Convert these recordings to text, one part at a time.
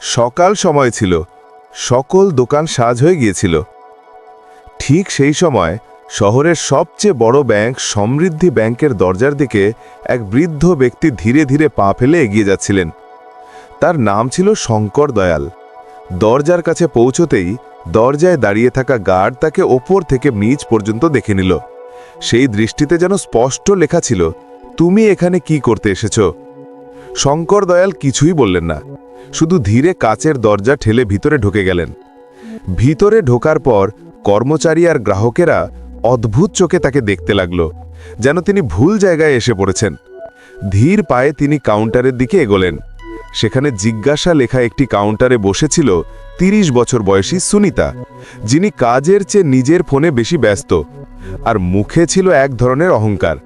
সকাল সময় ছিল। সকল দোকান সাজ হয়ে গিয়েছিল। ঠিক সেই সময় শহরের সবচেয়ে বড় ব্যাংক সমৃদ্ধি ব্যাংকের দরজার দিকে এক বৃদ্ধ ব্যক্তি ধীরে ধীরে পা ফেলে এগিয়ে যাচ্ছিলেন। তার নাম ছিল শঙ্কর দয়াল। দরজার কাছে পৌঁছতেই দরজায় দাঁড়িয়ে থাকা গার্ড তাকে ওপর থেকে নিচ পর্যন্ত দেখে নিল। সেই দৃষ্টিতে যেন স্পষ্ট লেখা ছিল, তুমি এখানে কি করতে এসেছ? শঙ্কর দয়াল কিছুই বললেন না। শুধু ধীরে কাচের দরজা ঠেলে ভিতরে ঢুকে গেলেন। ভিতরে ঢোকার পর কর্মচারী আর গ্রাহকেরা অদ্ভুত চোখে তাকে দেখতে লাগল, যেন তিনি ভুল জায়গায় এসে পড়েছেন। ধীর পায়ে তিনি কাউন্টারের দিকে এগোলেন। সেখানে জিজ্ঞাসা লেখা একটি কাউন্টারে বসেছিল ৩০ বছর বয়সী সুনিতা, যিনি কাজের চেয়ে নিজের ফোনে বেশি ব্যস্ত, আর মুখে ছিল এক ধরনের অহংকার।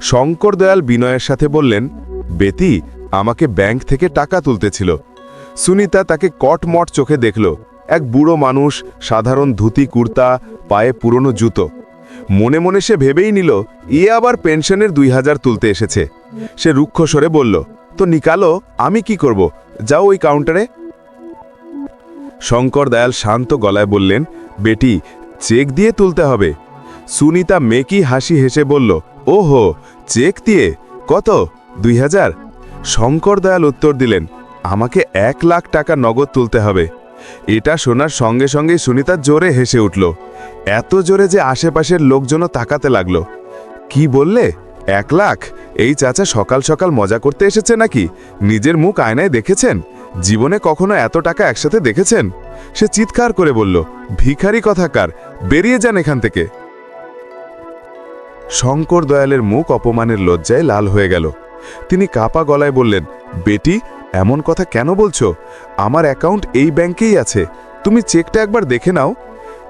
শঙ্কর দয়াল বিনয়ের সাথে বললেন, বেতি, আমাকে ব্যাংক থেকে টাকা তুলতেছিল সুনিতা তাকে কটমট চোখে দেখল। এক বুড়ো মানুষ, সাধারণ ধুতি, কুর্তা, পায়ে পুরনো জুতো। মনে মনে সে ভেবেই নিল ই আবার পেনশনের দুই হাজার তুলতে এসেছে। সে রুক্ষ স্বরে বলল, তো নিকালো, আমি কি করব? যাও ওই কাউন্টারে। শঙ্কর দয়াল শান্ত গলায় বললেন, বেটি, চেক দিয়ে তুলতে হবে। সুনিতা মেকি হাসি হেসে বলল, ওহো, চেক দিয়ে? কত? দুই হাজার? শঙ্কর দয়াল উত্তর দিলেন আমাকে এক লাখ টাকা নগদ তুলতে হবে। এটা শোনার সঙ্গে সঙ্গেই সুনিতা জোরে হেসে উঠল। এত জোরে যে আশেপাশের লোকজনও তাকাতে লাগল। কি বললে? এক লাখ? এই চাচা সকাল সকাল মজা করতে এসেছে নাকি? নিজের মুখ আয়নায় দেখেছেন? জীবনে কখনো এত টাকা একসাথে দেখেছেন? সে চিৎকার করে বলল, ভিখারি কথাকার, বেরিয়ে যান এখান থেকে। শঙ্কর দয়ালের মুখ অপমানের লজ্জায় লাল হয়ে গেল। তিনি কাপা গলায় বললেন, বেটি এমন কথা কেন বলছো? আমার অ্যাকাউন্ট এই ব্যাংকেই আছে। তুমি চেকটা একবার দেখে নাও।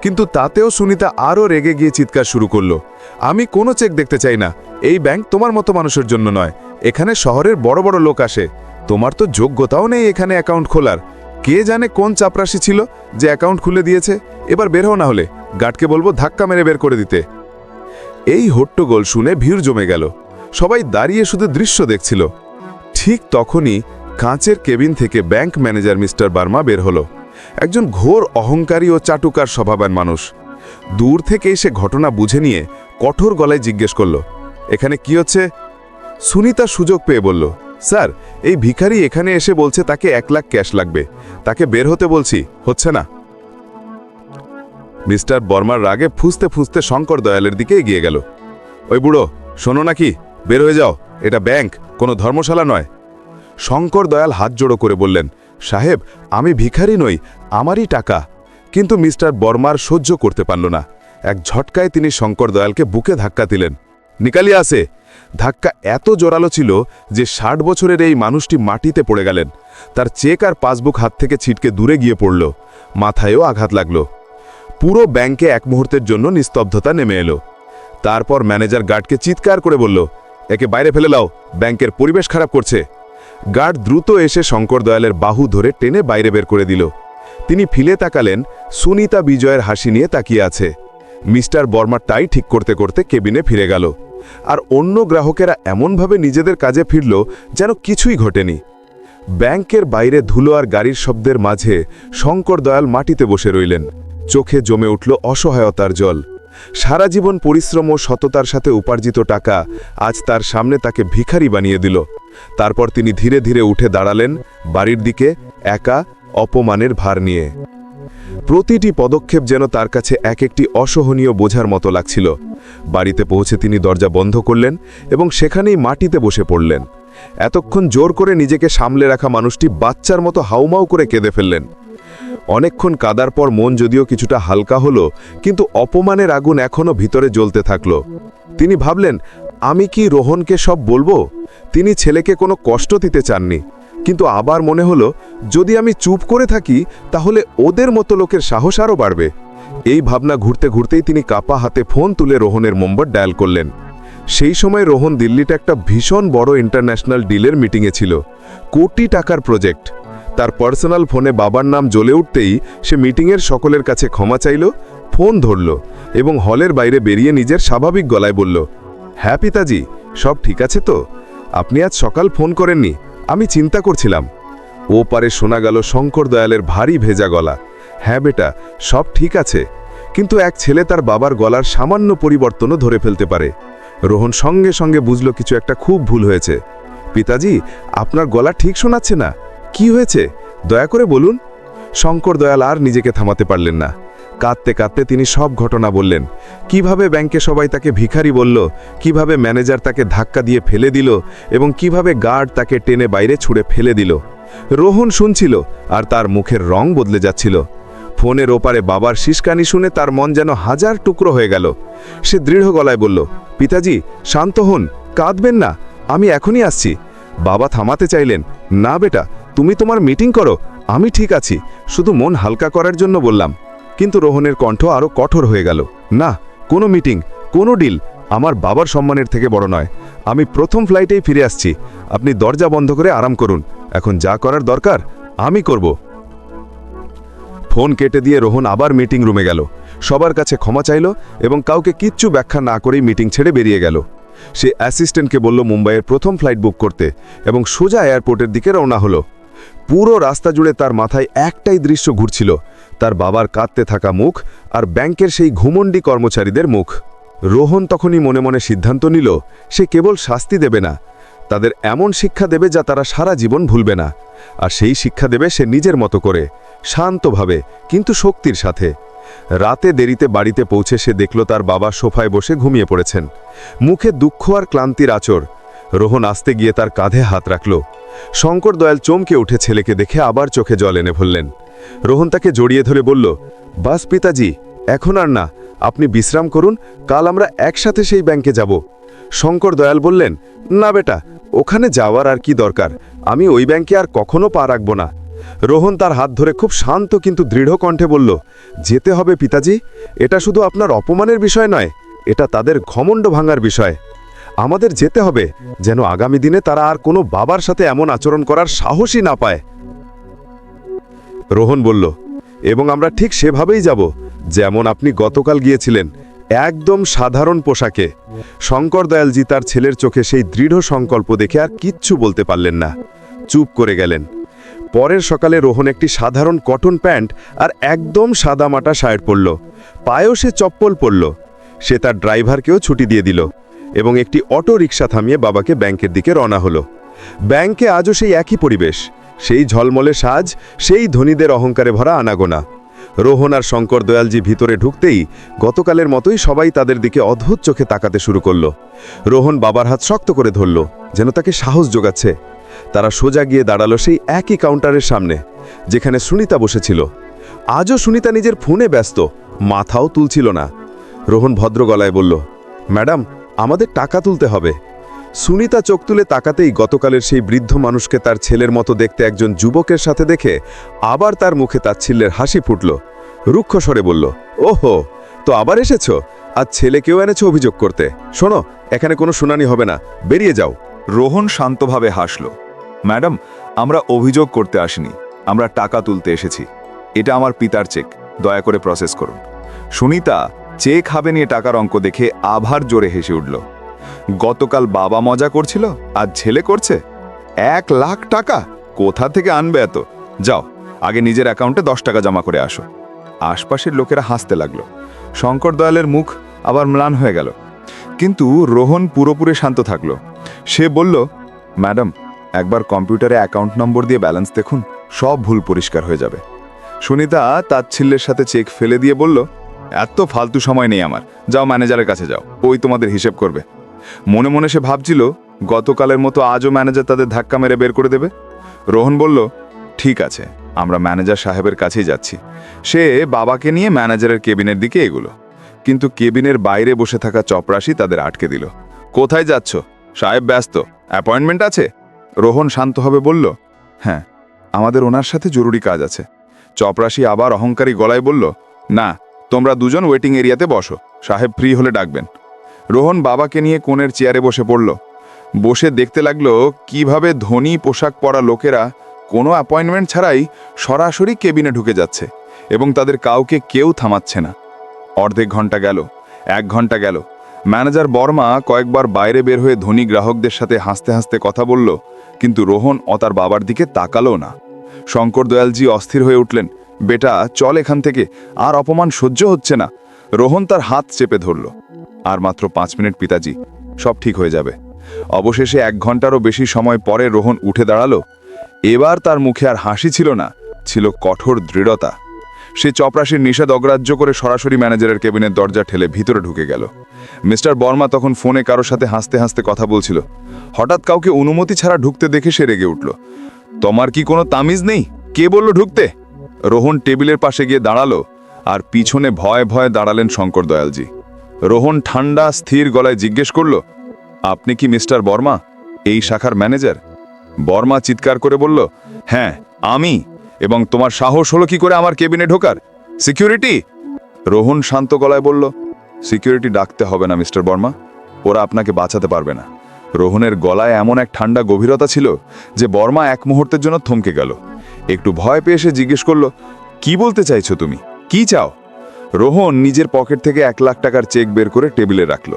কিন্তু তাতেও সুনিতা আরও রেগে গিয়ে চিৎকার শুরু করল। আমি কোনো চেক দেখতে চাই না। এই ব্যাংক তোমার মতো মানুষের জন্য নয়। এখানে শহরের বড় বড় লোক আসে। তোমার তো যোগ্যতাও নেই এখানে অ্যাকাউন্ট খোলার। কে জানে কোন চাপরাশি ছিল যে অ্যাকাউন্ট খুলে দিয়েছে। এবার বের হও না হলে। গার্ডকে বলব ধাক্কা মেরে বের করে দিতে। এই হট্টগোল শুনে ভিড় জমে গেল। সবাই দাঁড়িয়ে শুধু দৃশ্য দেখছিল। ঠিক তখনই কাঁচের কেবিন থেকে ব্যাংক ম্যানেজার মিস্টার বার্মা বের হলো। একজন ঘোর অহংকারী ও চাটুকার স্বভাবের মানুষ। দূর থেকে এসে ঘটনা বুঝে নিয়ে কঠোর গলায় জিজ্ঞেস করল, এখানে কি হচ্ছে? সুনিতা সুযোগ পেয়ে বলল, স্যার, এই ভিখারি এখানে এসে বলছে তাকে এক লাখ ক্যাশ লাগবে। তাকে বের হতে বলছি, হচ্ছে না। মিস্টার বর্মার রাগে ফুসতে ফুসতে শঙ্কর দয়ালের দিকে এগিয়ে গেল, ওই বুড়ো, শোনো নাকি বের হয়ে যাও। এটা ব্যাংক, কোনো ধর্মশালা নয়। শঙ্কর দয়াল হাত জোড়ো করে বললেন, সাহেব, আমি ভিখারি নই, আমারই টাকা। কিন্তু মিস্টার বর্মার সহ্য করতে পারল না। এক ঝটকায় তিনি শঙ্কর দয়ালকে বুকে ধাক্কা দিলেন। নিকালি আসে ধাক্কা এত জোরালো ছিল যে ষাট বছরের এই মানুষটি মাটিতে পড়ে গেলেন। তার চেক আর পাসবুক হাত থেকে ছিটকে দূরে গিয়ে পড়ল। মাথায়ও আঘাত লাগল। পুরো ব্যাংকে এক মুহূর্তের জন্য নিস্তব্ধতা নেমে এলো। তারপর ম্যানেজার গার্ডকে চিৎকার করে বলল, একে বাইরে ফেলে লাও ব্যাংকের পরিবেশ খারাপ করছে। গার্ড দ্রুত এসে শঙ্কর দয়ালের বাহু ধরে টেনে বাইরে বের করে দিল। তিনি ফিলে তাকালেন, সুনিতা বিজয়ের হাসি নিয়ে তাকিয়ে আছে। মিস্টার বর্মার টাই ঠিক করতে করতে কেবিনে ফিরে গেল। আর অন্য গ্রাহকেরা এমনভাবে নিজেদের কাজে ফিরল যেন কিছুই ঘটেনি। ব্যাংকের বাইরে ধুলো আর গাড়ির শব্দের মাঝে শঙ্কর দয়াল মাটিতে বসে রইলেন। চোখে জমে উঠল অসহায়তার জল। সারা জীবন পরিশ্রম ও সততার সাথে উপার্জিত টাকা আজ তার সামনে তাকে ভিখারি বানিয়ে দিল। তারপর তিনি ধীরে ধীরে উঠে দাঁড়ালেন বাড়ির দিকে একা অপমানের ভার নিয়ে। প্রতিটি পদক্ষেপ যেন তার কাছে এক একটি অসহনীয় বোঝার মতো লাগছিল। বাড়িতে পৌঁছে তিনি দরজা বন্ধ করলেন এবং সেখানেই মাটিতে বসে পড়লেন। এতক্ষণ জোর করে নিজেকে সামলে রাখা মানুষটি বাচ্চার মতো হাউমাউ করে কেঁদে ফেললেন। অনেকক্ষণ কাদার পর মন যদিও কিছুটা হালকা হলো, কিন্তু অপমানের আগুন এখনও ভিতরে জ্বলতে থাকল। তিনি ভাবলেন আমি কি রোহনকে সব বলব? তিনি ছেলেকে কোনো কষ্ট দিতে চাননি। কিন্তু আবার মনে হলো, যদি আমি চুপ করে থাকি, তাহলে ওদের মতো লোকের সাহস আরও বাড়বে। এই ভাবনা ঘুরতে ঘুরতেই তিনি কাপা হাতে ফোন তুলে রোহনের নম্বর ডায়াল করলেন। সেই সময় রোহন দিল্লিতে একটা ভীষণ বড় ইন্টারন্যাশনাল ডিলের মিটিংয়ে ছিল। কোটি টাকার প্রজেক্ট। তার পার্সোনাল ফোনে বাবার নাম জ্বলে উঠতেই সে মিটিংয়ের সকলের কাছে ক্ষমা চাইল, ফোন ধরল এবং হলের বাইরে বেরিয়ে নিজের স্বাভাবিক গলায় বলল হ্যাঁ পিতাজি, সব ঠিক আছে তো? আপনি আজ সকাল ফোন করেননি, আমি চিন্তা করছিলাম। ও পারে শোনা গেল শঙ্কর দয়ালের ভারী ভেজা গলা। হ্যাঁ বেটা, সব ঠিক আছে। কিন্তু এক ছেলে তার বাবার গলার সামান্য পরিবর্তনও ধরে ফেলতে পারে। রোহন সঙ্গে সঙ্গে বুঝল কিছু একটা খুব ভুল হয়েছে। পিতাজি, আপনার গলা ঠিক শোনাচ্ছে না? কি হয়েছে? দয়া করে বলুন। শঙ্কর দয়াল আর নিজেকে থামাতে পারলেন না। কাঁদতে কাঁদতে তিনি সব ঘটনা বললেন। কীভাবে ব্যাংকে সবাই তাকে ভিখারি বলল, কীভাবে ম্যানেজার তাকে ধাক্কা দিয়ে ফেলে দিল এবং কীভাবে গার্ড তাকে টেনে বাইরে ছুঁড়ে ফেলে দিল। রোহন শুনছিল আর তার মুখের রং বদলে যাচ্ছিল। ফোনের ওপারে বাবার শিসকানি শুনে তার মন যেন হাজার টুকরো হয়ে গেল। সে দৃঢ় গলায় বলল, পিতাজি, শান্ত হন, কাঁদবেন না, আমি এখনই আসছি। বাবা থামাতে চাইলেন, না বেটা, তুমি তোমার মিটিং করো, আমি ঠিক আছি, শুধু মন হালকা করার জন্য বললাম। কিন্তু রোহনের কণ্ঠ আরও কঠোর হয়ে গেল। না, কোনো মিটিং, কোনো ডিল। আমার বাবার সম্মানের থেকে বড় নয়। আমি প্রথম ফ্লাইটেই ফিরে আসছি। আপনি দরজা বন্ধ করে আরাম করুন। এখন যা করার দরকার, আমি করব ফোন কেটে দিয়ে রোহন আবার মিটিং রুমে গেল। সবার কাছে ক্ষমা চাইল এবং কাউকে কিচ্ছু ব্যাখ্যা না করেই মিটিং ছেড়ে বেরিয়ে গেল। সে অ্যাসিস্ট্যান্টকে বলল মুম্বাইয়ের প্রথম ফ্লাইট বুক করতে এবং সোজা এয়ারপোর্টের দিকে রওনা হলো। পুরো রাস্তা জুড়ে তার মাথায় একটাই দৃশ্য ঘুরছিল। তার বাবার কাঁদতে থাকা মুখ আর ব্যাংকের সেই ঘুমন্ডি কর্মচারীদের মুখ। রোহন তখনই মনে মনে সিদ্ধান্ত নিল, সে কেবল শাস্তি দেবে না। তাদের এমন শিক্ষা দেবে যা তারা সারা জীবন ভুলবে না। আর সেই শিক্ষা দেবে সে নিজের মতো করে, শান্তভাবে, কিন্তু শক্তির সাথে। রাতে দেরিতে বাড়িতে পৌঁছে সে দেখল তার বাবা সোফায় বসে ঘুমিয়ে পড়েছেন। মুখে দুঃখ আর ক্লান্তির আচর। রোহন আসতে গিয়ে তার কাঁধে হাত রাখল। শঙ্কর দয়াল চমকে উঠে ছেলেকে দেখে আবার চোখে জল এনে ভরলেন রোহন তাকে জড়িয়ে ধরে বলল, বাস পিতাজি, এখন আর না। আপনি বিশ্রাম করুন, কাল আমরা একসাথে সেই ব্যাংকে যাব। শঙ্কর দয়াল বললেন, না বেটা, ওখানে যাওয়ার আর কি দরকার? আমি ওই ব্যাংকে আর কখনো পা রাখব না। রোহন তার হাত ধরে খুব শান্ত কিন্তু দৃঢ় কণ্ঠে বলল, যেতে হবে পিতাজি, এটা শুধু আপনার অপমানের বিষয় নয়, এটা তাদের ঘমণ্ড ভাঙার বিষয়। আমাদের যেতে হবে, যেন আগামী দিনে তারা আর কোনো বাবার সাথে এমন আচরণ করার সাহসই না পায়। রোহন বলল, এবং আমরা ঠিক সেভাবেই যাব, যেমন আপনি গতকাল গিয়েছিলেন, একদম সাধারণ পোশাকে। শঙ্কর দয়ালজি তার ছেলের চোখে সেই দৃঢ় সংকল্প দেখে আর কিচ্ছু বলতে পারলেন না। চুপ করে গেলেন। পরের সকালে রোহন একটি সাধারণ কটন প্যান্ট আর একদম সাদামাটা শার্ট পরল। পায়েও সে চপ্পল পরল। সে তার ড্রাইভারকেও ছুটি দিয়ে দিল এবং একটি অটো রিক্সা থামিয়ে বাবাকে ব্যাংকের দিকে রওনা হলো। ব্যাংকে আজও সেই একই পরিবেশ। সেই ঝলমলে সাজ, সেই ধনীদের অহংকারে ভরা আনাগোনা। রোহন আর শঙ্কর দয়ালজি ভিতরে ঢুকতেই গতকালের মতোই সবাই তাদের দিকে অদ্ভুত চোখে তাকাতে শুরু করল। রোহন বাবার হাত শক্ত করে ধরল, যেন তাকে সাহস যোগাচ্ছে। তারা সোজা গিয়ে দাঁড়াল সেই একই কাউন্টারের সামনে, যেখানে সুনিতা বসেছিল। আজও সুনিতা নিজের ফোনে ব্যস্ত, মাথাও তুলছিল না। রোহন ভদ্র গলায় বলল, ম্যাডাম, আমাদের টাকা তুলতে হবে। সুনিতা চোখ তুলে তাকাতেই গতকালের সেই বৃদ্ধ মানুষকে তার ছেলের মতো দেখতে একজন যুবকের সাথে দেখে আবার তার মুখে তাচ্ছিল্যের হাসি ফুটল। রুক্ষ স্বরে বলল, ওহো, তো আবার এসেছ? আজ ছেলেকেও এনেছো অভিযোগ করতে। শোনো, এখানে কোনো শুনানি হবে না। বেরিয়ে যাও। রোহন শান্তভাবে হাসল, ম্যাডাম, আমরা অভিযোগ করতে আসিনি। আমরা টাকা তুলতে এসেছি। এটা আমার পিতার চেক। দয়া করে প্রসেস করুন। সুনিতা চেক হাবে নিয়ে টাকার অঙ্ক দেখে আভার জোরে হেসে উঠল। গতকাল বাবা মজা করছিল আর ছেলে করছে? এক লাখ টাকা? কোথা থেকে আনবে এত? যাও, আগে নিজের অ্যাকাউন্টে দশ টাকা জমা করে আসো। আশপাশের লোকেরা হাসতে লাগল। শঙ্কর দয়ালের মুখ আবার ম্লান হয়ে গেল। কিন্তু রোহন পুরোপুরি শান্ত থাকল। সে বলল, ম্যাডাম, একবার কম্পিউটারে অ্যাকাউন্ট নম্বর দিয়ে ব্যালেন্স দেখুন, সব ভুল পরিষ্কার হয়ে যাবে। সুনিতা তাচ্ছিল্যের সাথে চেক ফেলে দিয়ে বলল, এত ফালতু সময় নেই আমার। যাও ম্যানেজারের কাছে যাও, ওই তোমাদের হিসেব করবে। মনে মনে সে ভাবছিল, গতকালের মতো আজও ম্যানেজার তাদের ধাক্কা মেরে বের করে দেবে? রোহন বলল, ঠিক আছে, আমরা ম্যানেজার সাহেবের কাছেই যাচ্ছি। সে বাবাকে নিয়ে ম্যানেজারের কেবিনের দিকে এগুলো। কিন্তু কেবিনের বাইরে বসে থাকা চপরাশি তাদের আটকে দিল। কোথায় যাচ্ছ? সাহেব ব্যস্ত। অ্যাপয়েন্টমেন্ট আছে? রোহন শান্তভাবে বলল হ্যাঁ আমাদের ওনার সাথে জরুরি কাজ আছে। চপরাশি আবার অহংকারী গলায় বলল, না, তোমরা দুজন ওয়েটিং এরিয়াতে বসো। সাহেব ফ্রি হলে ডাকবেন। রোহন বাবাকে নিয়ে কোণের চেয়ারে বসে পড়ল। বসে দেখতে লাগল, কীভাবে ধনী পোশাক পরা লোকেরা কোনো অ্যাপয়েন্টমেন্ট ছাড়াই সরাসরি কেবিনে ঢুকে যাচ্ছে এবং তাদের কাউকে কেউ থামাচ্ছে না। অর্ধেক ঘণ্টা গেল, এক ঘণ্টা গেল। ম্যানেজার বর্মা কয়েকবার বাইরে বের হয়ে ধনী গ্রাহকদের সাথে হাসতে হাসতে কথা বলল, কিন্তু রোহন ও তার বাবার দিকে তাকালো না। শঙ্কর দয়ালজি অস্থির হয়ে উঠলেন, বেটা, চল এখান থেকে, আর অপমান সহ্য হচ্ছে না। রোহন তার হাত চেপে ধরল। আর মাত্র পাঁচ মিনিট পিতাজি, সব ঠিক হয়ে যাবে। অবশেষে এক ঘন্টারও বেশি সময় পরে রোহন উঠে দাঁড়াল। এবার তার মুখে আর হাসি ছিল না, ছিল কঠোর দৃঢ়তা। সে চপরাশির নিষেধ অগ্রাহ্য করে সরাসরি ম্যানেজারের কেবিনের দরজা ঠেলে ভিতরে ঢুকে গেল। মিস্টার বর্মা তখন ফোনে কারোর সাথে হাসতে হাসতে কথা বলছিল। হঠাৎ কাউকে অনুমতি ছাড়া ঢুকতে দেখে সে রেগে উঠল। তোমার কি কোনো তামিজ নেই? কে বলল ঢুকতে? রোহন টেবিলের পাশে গিয়ে দাঁড়াল আর পিছনে ভয়ে ভয়ে দাঁড়ালেন শঙ্কর দয়ালজি। রোহন ঠান্ডা, স্থির গলায় জিজ্ঞেস করল, আপনি কি মিস্টার বর্মা? এই শাখার ম্যানেজার? বর্মা চিৎকার করে বলল হ্যাঁ আমি। এবং তোমার সাহস হলো কি করে আমার কেবিনে ঢোকার? সিকিউরিটি? রোহন শান্ত গলায় বলল, সিকিউরিটি ডাকতে হবে না, মিস্টার বর্মা। ওরা আপনাকে বাঁচাতে পারবে না। রোহনের গলায় এমন এক ঠান্ডা গভীরতা ছিল যে বর্মা এক মুহূর্তের জন্য থমকে গেল। একটু ভয় পেয়ে সে জিজ্ঞেস করল, কি বলতে চাইছো তুমি? কি চাও? রোহন নিজের পকেট থেকে এক লাখ টাকার চেক বের করে টেবিলে রাখল।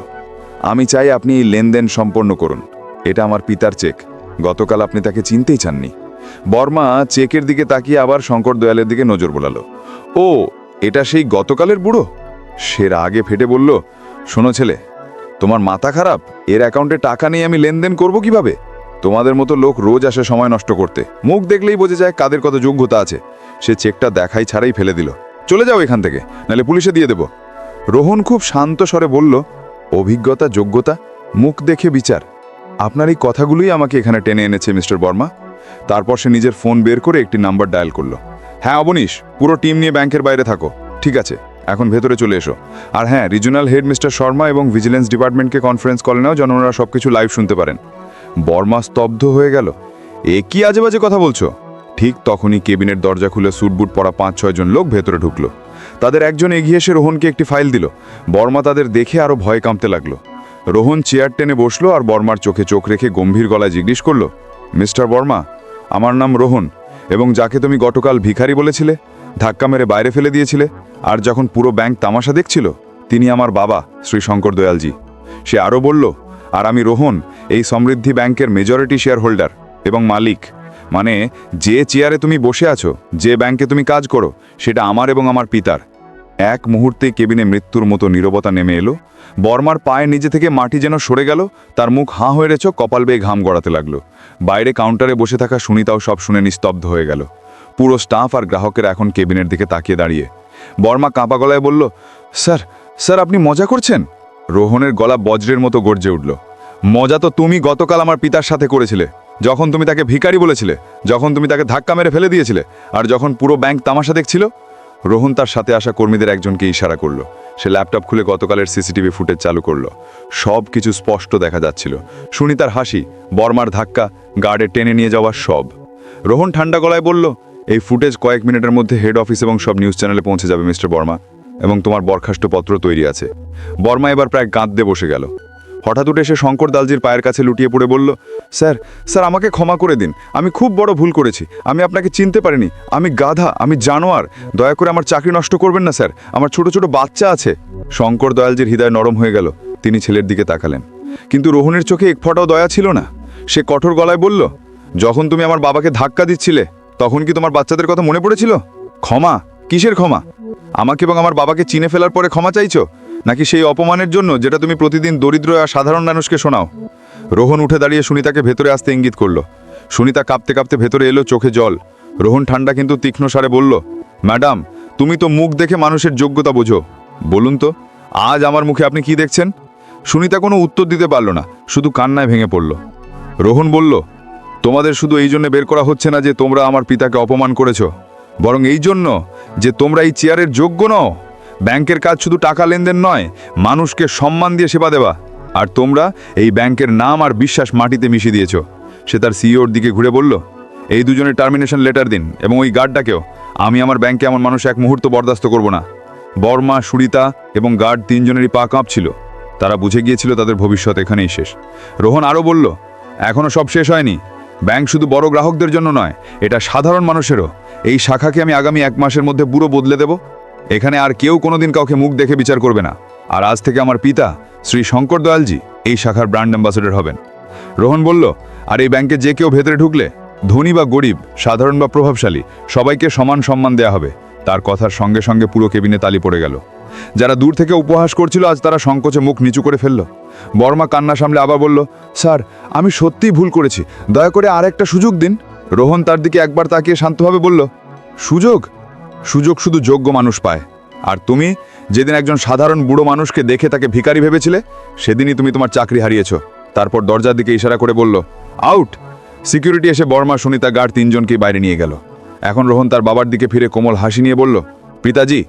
আমি চাই আপনি এই লেনদেন সম্পন্ন করুন। এটা আমার পিতার চেক। গতকাল আপনি তাকে চিনতেই চাননি। বর্মা চেকের দিকে তাকিয়ে আবার শঙ্কর দয়ালের দিকে নজর বোলালো। ও, এটা সেই গতকালের বুড়ো? সেরা আগে ফেটে বলল, শোনো ছেলে, তোমার মাথা খারাপ? এর অ্যাকাউন্টে টাকা নিয়ে আমি লেনদেন করব কীভাবে? তোমাদের মতো লোক রোজ আসে সময় নষ্ট করতে। মুখ দেখলেই বোঝা যায় কাদের কত যোগ্যতা আছে। সে চেকটা দেখাই ছাড়াই ফেলে দিল। চলে যাও এখান থেকে, নাহলে পুলিশে দিয়ে দেব। রোহন খুব শান্ত স্বরে বলল, অভিজ্ঞতা, যোগ্যতা, মুখ দেখে বিচার। আপনার এই কথাগুলোই আমাকে এখানে টেনে এনেছে, মিস্টার বর্মা। তারপর সে নিজের ফোন বের করে একটি নাম্বার ডায়াল করল। হ্যাঁ অবনীশ, পুরো টিম নিয়ে ব্যাংকের বাইরে থাকো। ঠিক আছে, এখন ভেতরে চলে এসো। আর হ্যাঁ রিজনাল হেড মিস্টার শর্মা এবং ভিজিলেন্স ডিপার্টমেন্টকে কনফারেন্স কলে নাও, যেন ওরা সব কিছু লাইভ শুনতে পারেন। বর্মা স্তব্ধ হয়ে গেল, এ কি আজে বাজে কথা বলছো? ঠিক তখনই কেবিনের দরজা খুলে স্যুটবুট পরা পাঁচ ছয়জন লোক ভেতরে ঢুকলো। তাদের একজন এগিয়ে এসে রোহনকে একটি ফাইল দিল। বর্মা তাদের দেখে আরও ভয় কাঁপতে লাগল। রোহন চেয়ার টেনে বসল আর বর্মার চোখে চোখ রেখে গম্ভীর গলায় জিজ্ঞেস করল, মিস্টার বর্মা, আমার নাম রোহন এবং যাকে তুমি গতকাল ভিখারি বলেছিলে, ধাক্কা মেরে বাইরে ফেলে দিয়েছিলে, আর যখন পুরো ব্যাংক তামাশা দেখছিল, তিনি আমার বাবা, শ্রী শঙ্কর দয়ালজি। সে আরও বলল, আর আমি রোহন, এই সমৃদ্ধি ব্যাংকের মেজরিটি শেয়ার হোল্ডার এবং মালিক। মানে যে চেয়ারে তুমি বসে আছো, যে ব্যাংকে তুমি কাজ করো, সেটা আমার এবং আমার পিতার। এক মুহূর্তে কেবিনে মৃত্যুর মতো নীরবতা নেমে এলো। বর্মার পায়ে নিজে থেকে মাটি যেন সরে গেল, তার মুখ হাঁ হয়ে রেছ কপাল বেয়ে ঘাম গড়াতে লাগল। বাইরে কাউন্টারে বসে থাকা সুনিতাও সব শুনে নিস্তব্ধ হয়ে গেল। পুরো স্টাফ আর গ্রাহকেরা এখন কেবিনের দিকে তাকিয়ে দাঁড়িয়ে। বর্মা কাঁপা গলায় বলল, স্যার স্যার, আপনি মজা করছেন? রোহনের গলা বজ্রের মতো গর্জে উঠল। মজা তো তুমি গতকাল আমার পিতার সাথে করেছিলে। যখন তুমি তাকে ভিখারি বলেছিলে, যখন তুমি তাকে ধাক্কা মেরে ফেলে দিয়েছিলে, আর যখন পুরো ব্যাংক তামাশা দেখছিল, রোহন তার সাথে আসা কর্মীদের একজনকে ইশারা করল। সে ল্যাপটপ খুলে গতকালের সিসিটিভি ফুটেজ চালু করল। সব কিছু স্পষ্ট দেখা যাচ্ছিল। শুনি তার হাসি, বর্মার ধাক্কা, গার্ডে টেনে নিয়ে যাওয়ার সব। রোহন ঠান্ডা গলায় বলল, এই ফুটেজ কয়েক মিনিটের মধ্যে হেড অফিস এবং সব নিউজ চ্যানেলে পৌঁছে যাবে, মিস্টার বর্মা, এবং তোমার বরখাস্ত পত্র তৈরি আছে। বর্মা এবার প্রায় কাঁদতে বসে গেল। হঠাৎ উঠে এসে শঙ্কর দালজির পায়ের কাছে লুটিয়ে পড়ে বলল, স্যার স্যার, আমাকে ক্ষমা করে দিন। আমি খুব বড় ভুল করেছি। আমি আপনাকে চিনতে পারিনি। আমি গাধা, আমি জানোয়ার। দয়া করে আমার চাকরি নষ্ট করবেন না, স্যার। আমার ছোট ছোট বাচ্চা আছে। শঙ্কর দয়ালজির হৃদয় নরম হয়ে গেল। তিনি ছেলের দিকে তাকালেন। কিন্তু রোহনের চোখে এক ফটাও দয়া ছিল না? সে কঠোর গলায় বলল, যখন তুমি আমার বাবাকে ধাক্কা দিচ্ছিলে, তখন কি তোমার বাচ্চাদের কথা মনে পড়েছিল? ক্ষমা? কিসের ক্ষমা? আমাকে এবং আমার বাবাকে চিনে ফেলার পরে ক্ষমা চাইছো? নাকি সেই অপমানের জন্য যেটা তুমি প্রতিদিন দরিদ্র আর সাধারণ মানুষকে শোনাও? রোহন উঠে দাঁড়িয়ে সুনিতাকে ভেতরে আসতে ইঙ্গিত করল। সুনিতা কাঁপতে কাঁপতে ভেতরে এলো চোখে জল। রোহন ঠান্ডা কিন্তু তীক্ষ্ণ সারে বলল, ম্যাডাম, তুমি তো মুখ দেখে মানুষের যোগ্যতা বোঝো। বলুন তো, আজ আমার মুখে আপনি কি দেখছেন? সুনিতা কোনো উত্তর দিতে পারল না, শুধু কান্নায় ভেঙে পড়ল। রোহন বলল, তোমাদের শুধু এই জন্য বের করা হচ্ছে না যে তোমরা আমার পিতাকে অপমান করেছ, বরং এই জন্য যে তোমরা এই চেয়ারের যোগ্য নও। ব্যাংকের কাজ শুধু টাকা লেনদেন নয়, মানুষকে সম্মান দিয়ে সেবা দেওয়া। আর তোমরা এই ব্যাংকের নাম আর বিশ্বাস মাটিতে মিশিয়ে দিয়েছ। সে তার সিইওর দিকে ঘুরে বলল, এই দুজনের টার্মিনেশন লেটার দিন এবং ওই গার্ডটাকেও। আমি আমার ব্যাংকে এমন মানুষ এক মুহূর্ত বরদাস্ত করব না। বর্মা, সুরিতা এবং গার্ড তিনজনেরই পা কাঁপছিল। তারা বুঝে গিয়েছিল তাদের ভবিষ্যৎ এখানেই শেষ। রোহন আরও বলল এখনও সব শেষ হয়নি। ব্যাংক শুধু বড় গ্রাহকদের জন্য নয়, এটা সাধারণ মানুষেরও। এই শাখাকে আমি আগামী এক মাসের মধ্যে পুরো বদলে দেব। এখানে আর কেউ কোনোদিন কাউকে মুখ দেখে বিচার করবে না। আর আজ থেকে আমার পিতা, শ্রী শঙ্কর দয়ালজি, এই শাখার ব্র্যান্ড অ্যাম্বাসেডর হবেন। রোহন বলল, আর এই ব্যাংকে যে কেউ ভেতরে ঢুকলে, ধনী বা গরিব, সাধারণ বা প্রভাবশালী, সবাইকে সমান সম্মান দেয়া হবে। তার কথার সঙ্গে সঙ্গে পুরো কেবিনে তালি পড়ে গেল। যারা দূর থেকে উপহাস করছিল, আজ তারা সংকোচে মুখ নিচু করে ফেলল। বর্মা কান্না সামলে আবার বলল, স্যার, আমি সত্যিই ভুল করেছি। দয়া করে আর একটা সুযোগ দিন। রোহন তার দিকে একবার তাকিয়ে শান্তভাবে বলল, সুযোগ? সুযোগ শুধু যোগ্য মানুষ পায়। আর তুমি, যেদিন একজন সাধারণ বুড়ো মানুষকে দেখে তাকে ভিখারি ভেবেছিলে, সেদিনই তুমি তোমার চাকরি হারিয়েছ। তারপর দরজার দিকে ইশারা করে বলল, আউট! সিকিউরিটি এসে বর্মা, সুনিতা, গার্ড তিনজনকেই বাইরে নিয়ে গেল। এখন রোহন তার বাবার দিকে ফিরে কোমল হাসি নিয়ে বলল, পিতাজি,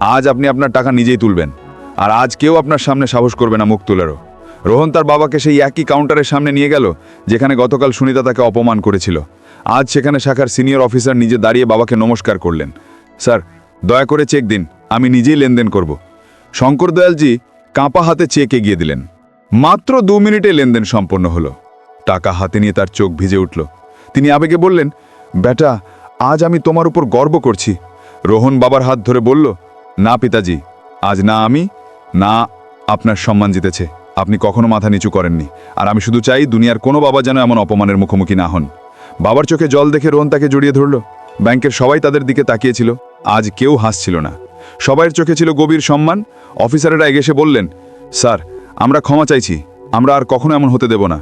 আজ আপনি আপনার টাকা নিজেই তুলবেন। আর আজ কেউ আপনার সামনে সাহস করবে না মুখ তুলেরও। রোহন তার বাবাকে সেই একই কাউন্টারের সামনে নিয়ে গেল, যেখানে গতকাল সুনিতা তাকে অপমান করেছিল। আজ সেখানে শাখার সিনিয়র অফিসার নিজে দাঁড়িয়ে বাবাকে নমস্কার করলেন। স্যার, দয়া করে চেক দিন, আমি নিজেই লেনদেন করব। শঙ্কর দয়ালজি কাঁপা হাতে চেক এগিয়ে দিলেন। মাত্র দু মিনিটে লেনদেন সম্পন্ন হলো। টাকা হাতে নিয়ে তার চোখ ভিজে উঠল। তিনি আবেগে বললেন, বেটা, আজ আমি তোমার উপর গর্ব করছি। রোহন বাবার হাত ধরে বলল, না পিতাজি, আজ না আমি, না আপনার সম্মান জিতেছে। আপনি কখনো মাথা নিচু করেননি। আর আমি শুধু চাই দুনিয়ার কোনো বাবা যেন এমন অপমানের মুখোমুখি না হন। বাবার চোখে জল দেখে রোহন তাকে জড়িয়ে ধরল। ব্যাংকের সবাই তাদের দিকে তাকিয়েছিল। আজ কেউ হাসছিল না। সবাইয়ের চোখে ছিল গভীর সম্মান। অফিসারেরা এগেসে বললেন, স্যার, আমরা ক্ষমা চাইছি। আমরা আর কখনো এমন হতে দেব না।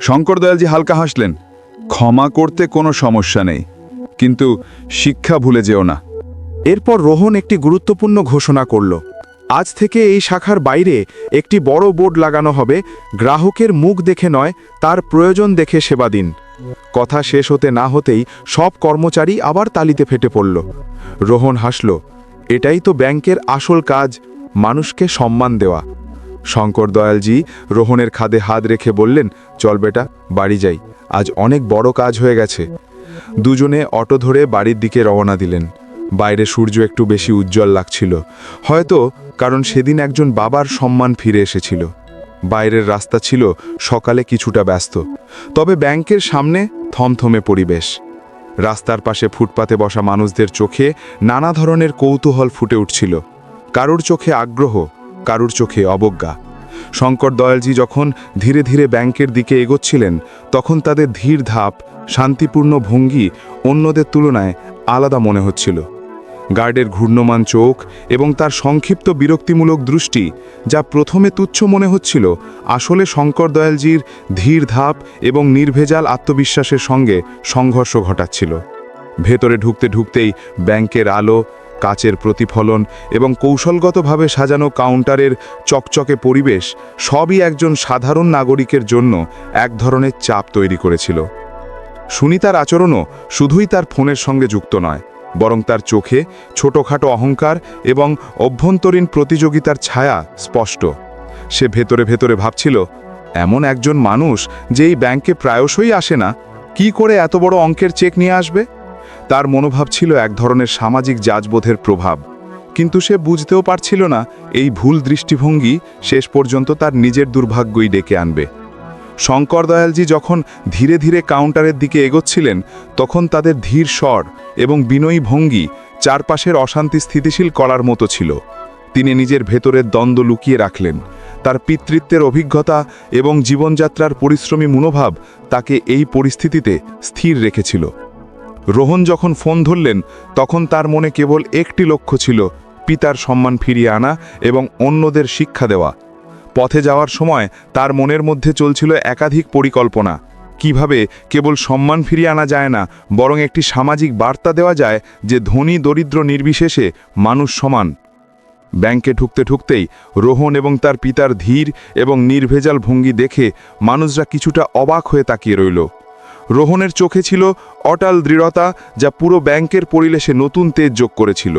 শঙ্কর দয়ালজি হালকা হাসলেন, ক্ষমা করতে কোনো সমস্যা নেই, কিন্তু শিক্ষা ভুলে যেও না। এরপর রোহন একটি গুরুত্বপূর্ণ ঘোষণা করল। আজ থেকে এই শাখার বাইরে একটি বড় বোর্ড লাগানো হবে। গ্রাহকের মুখ দেখে নয়, তার প্রয়োজন দেখে সেবা দিন। কথা শেষ হতে না হতেই সব কর্মচারী আবার তালিতে ফেটে পড়ল। রোহন হাসল, এটাই তো ব্যাংকের আসল কাজ, মানুষকে সম্মান দেওয়া। শঙ্কর দয়ালজি রোহনের খাদে হাত রেখে বললেন, চল বেটা, বাড়ি যাই, আজ অনেক বড় কাজ হয়ে গেছে। দুজনে অটো ধরে বাড়ির দিকে রওনা দিলেন। বাইরে সূর্য একটু বেশি উজ্জ্বল লাগছিল। হয়তো কারণ সেদিন একজন বাবার সম্মান ফিরে এসেছিল। বাইরের রাস্তা ছিল সকালে কিছুটা ব্যস্ত। তবে ব্যাংকের সামনে থমথমে পরিবেশ। রাস্তার পাশে ফুটপাতে বসা মানুষদের চোখে নানা ধরনের কৌতূহল ফুটে উঠছিল। কারুর চোখে আগ্রহ, কারুর চোখে অবজ্ঞা। শঙ্কর দয়ালজি যখন ধীরে ধীরে ব্যাংকের দিকে এগোচ্ছিলেন, তখন তাদের ধীর ধাপ, শান্তিপূর্ণ ভঙ্গি অন্যদের তুলনায় আলাদা মনে হচ্ছিল। গার্ডের ঘূর্ণমান চোখ এবং তার সংক্ষিপ্ত বিরক্তিমূলক দৃষ্টি, যা প্রথমে তুচ্ছ মনে হচ্ছিল, আসলে শঙ্কর দয়ালজির ধীর ধাপ এবং নির্ভেজাল আত্মবিশ্বাসের সঙ্গে সংঘর্ষ ঘটাচ্ছিল। ভেতরে ঢুকতে ঢুকতেই ব্যাংকের আলো, কাচের প্রতিফলন এবং কৌশলগতভাবে সাজানো কাউন্টারের চকচকে পরিবেশ সবই একজন সাধারণ নাগরিকের জন্য এক ধরনের চাপ তৈরি করেছিল। সুনিতার আচরণও শুধুই তার ফোনের সঙ্গে যুক্ত নয় বরং তার চোখে ছোটোখাটো অহংকার এবং অভ্যন্তরীণ প্রতিযোগিতার ছায়া স্পষ্ট। সে ভেতরে ভেতরে ভাবছিল, এমন একজন মানুষ যে এই ব্যাংকে প্রায়শই আসে না, কি করে এত বড় অঙ্কের চেক নিয়ে আসবে? তার মনোভাব ছিল এক ধরনের সামাজিক জাজবোধের প্রভাব। কিন্তু সে বুঝতেও পারছিল না, এই ভুল দৃষ্টিভঙ্গি শেষ পর্যন্ত তার নিজের দুর্ভাগ্যই ডেকে আনবে। শঙ্কর দয়ালজি যখন ধীরে ধীরে কাউন্টারের দিকে এগোচ্ছিলেন, তখন তাদের ধীর স্বর এবং বিনয়ী ভঙ্গি চারপাশের অশান্তি স্থিতিশীল করার মতো ছিল। তিনি নিজের ভেতরের দ্বন্দ্ব লুকিয়ে রাখলেন। তার পিতৃত্বের অভিজ্ঞতা এবং জীবনযাত্রার পরিশ্রমী মনোভাব তাকে এই পরিস্থিতিতে স্থির রেখেছিল। রোহন যখন ফোন ধরলেন, তখন তার মনে কেবল একটি লক্ষ্য ছিল, পিতার সম্মান ফিরিয়ে আনা এবং অন্যদের শিক্ষা দেওয়া। পথে যাওয়ার সময় তার মনের মধ্যে চলছিল একাধিক পরিকল্পনা। কীভাবে কেবল সম্মান ফিরিয়ে আনা যায় না, বরং একটি সামাজিক বার্তা দেওয়া যায় যে ধনী, দরিদ্র, নির্বিশেষে মানুষ সমান। ব্যাংকে ঢুকতে ঢুকতেই রোহন এবং তার পিতার ধীর এবং নির্ভেজাল ভঙ্গি দেখে মানুষরা কিছুটা অবাক হয়ে তাকিয়ে রইল। রোহনের চোখে ছিল অটাল দৃঢ়তা যা পুরো ব্যাংকের পরিলেশে নতুন তেজ যোগ করেছিল।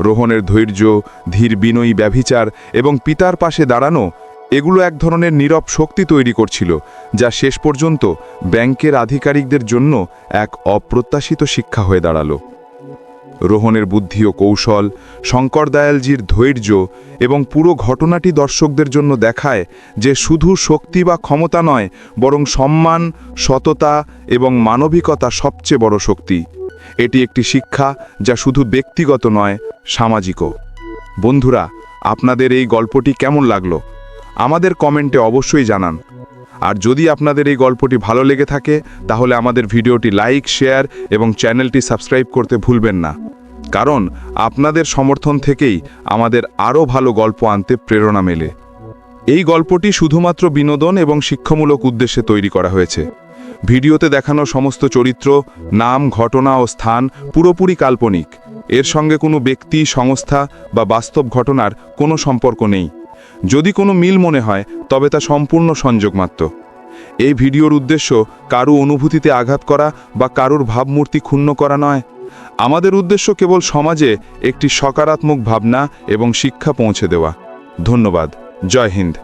রোহনের ধৈর্য, ধীর বিনয়ী ব্যভিচার এবং পিতার পাশে দাঁড়ানো এগুলো এক ধরনের নীরব শক্তি তৈরি করছিল, যা শেষ পর্যন্ত ব্যাংকের আধিকারিকদের জন্য এক অপ্রত্যাশিত শিক্ষা হয়ে দাঁড়াল। রোহনের বুদ্ধি ও কৌশল, শঙ্কর দয়ালজির ধৈর্য এবং পুরো ঘটনাটি দর্শকদের জন্য দেখায় যে শুধু শক্তি বা ক্ষমতা নয়, বরং সম্মান, সততা এবং মানবিকতা সবচেয়ে বড় শক্তি। এটি একটি শিক্ষা যা শুধু ব্যক্তিগত নয়, সামাজিকও। বন্ধুরা, আপনাদের এই গল্পটি কেমন লাগল? আমাদের কমেন্টে অবশ্যই জানান। আর যদি আপনাদের এই গল্পটি ভালো লেগে থাকে, তাহলে আমাদের ভিডিওটি লাইক, শেয়ার এবং চ্যানেলটি সাবস্ক্রাইব করতে ভুলবেন না। কারণ, আপনাদের সমর্থন থেকেই আমাদের আরও ভালো গল্প আনতে প্রেরণা মেলে। এই গল্পটি শুধুমাত্র বিনোদন এবং শিক্ষামূলক উদ্দেশ্যে তৈরি করা হয়েছে। ভিডিওতে দেখানো সমস্ত চরিত্র, নাম, ঘটনা ও স্থান পুরোপুরি কাল্পনিক। এর সঙ্গে কোনো ব্যক্তি, সংস্থা বা বাস্তব ঘটনার কোনো সম্পর্ক নেই। যদি কোনো মিল মনে হয়, তবে তা সম্পূর্ণ সংযোগমাত্র। এই ভিডিওর উদ্দেশ্য কারও অনুভূতিতে আঘাত করা বা কারুর ভাবমূর্তি ক্ষুণ্ণ করা নয়। আমাদের উদ্দেশ্য কেবল সমাজে একটি সকারাত্মক ভাবনা এবং শিক্ষা পৌঁছে দেওয়া। ধন্যবাদ। জয় হিন্দ।